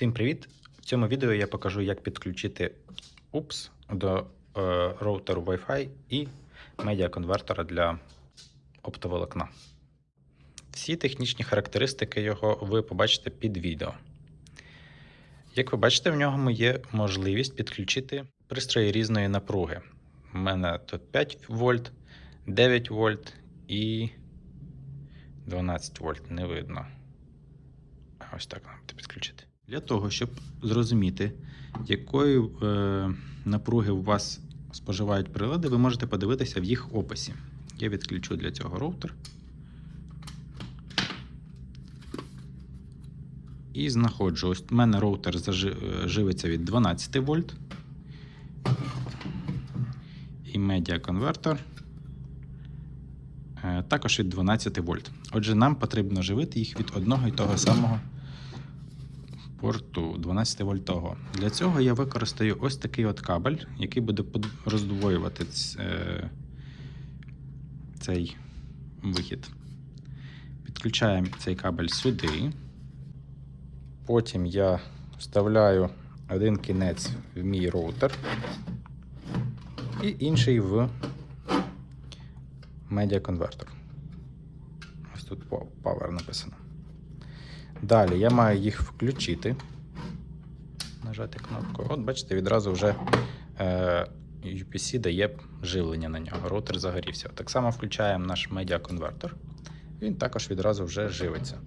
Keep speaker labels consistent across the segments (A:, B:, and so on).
A: Всім привіт! В цьому відео я покажу, як підключити UPS до е, роутеру Wi-Fi і медіаконвертера для оптоволокна. Всі технічні характеристики його ви побачите під відео. Як ви бачите, в ньому є можливість підключити пристрої різної напруги. У мене тут 5 вольт, 9 вольт і 12 вольт. Не видно. Ось так нам підключити. Для того, щоб зрозуміти, якої е, напруги у вас споживають прилади, ви можете подивитися в їх описі. Я відключу для цього роутер. І знаходжу. Ось у мене роутер е, живиться від 12 вольт. І медіаконвертор е, також від 12 вольт. Отже, нам потрібно живити їх від одного і того самого порту 12 вольтового. Для цього я використаю ось такий от кабель, який буде роздвоювати е, цей вихід. Підключаємо цей кабель сюди. Потім я вставляю один кінець в мій роутер і інший в медіаконвертор. Ось тут Power написано. Далі я маю їх включити. Нажати кнопку. От, бачите, відразу вже е, UPC дає живлення на нього. Роутер загорівся. Так само включаємо наш медіаконвертор. Він також відразу вже живиться.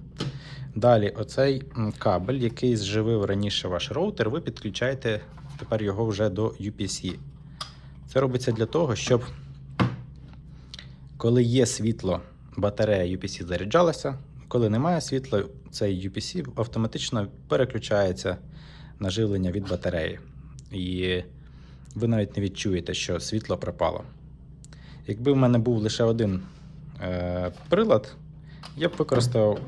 A: Далі, оцей кабель, який зживив раніше ваш роутер, ви підключаєте тепер його вже до UPC. Це робиться для того, щоб коли є світло, батарея UPC заряджалася. Коли немає світла, цей UPC автоматично переключається на живлення від батареї. І ви навіть не відчуєте, що світло пропало. Якби в мене був лише один е, прилад, я б використав,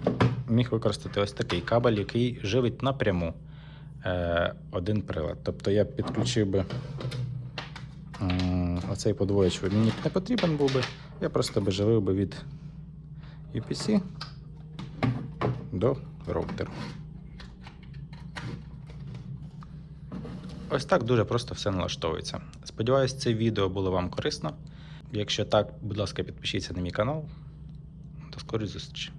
A: міг використати ось такий кабель, який живить напряму е, один прилад. Тобто я підключив би м, оцей подвоїч мені б не потрібен був би. Я просто би живив би від UPC до роутеру. Ось так дуже просто все налаштовується. Сподіваюсь, це відео було вам корисно. Якщо так, будь ласка, підпишіться на мій канал. До скорої зустрічі!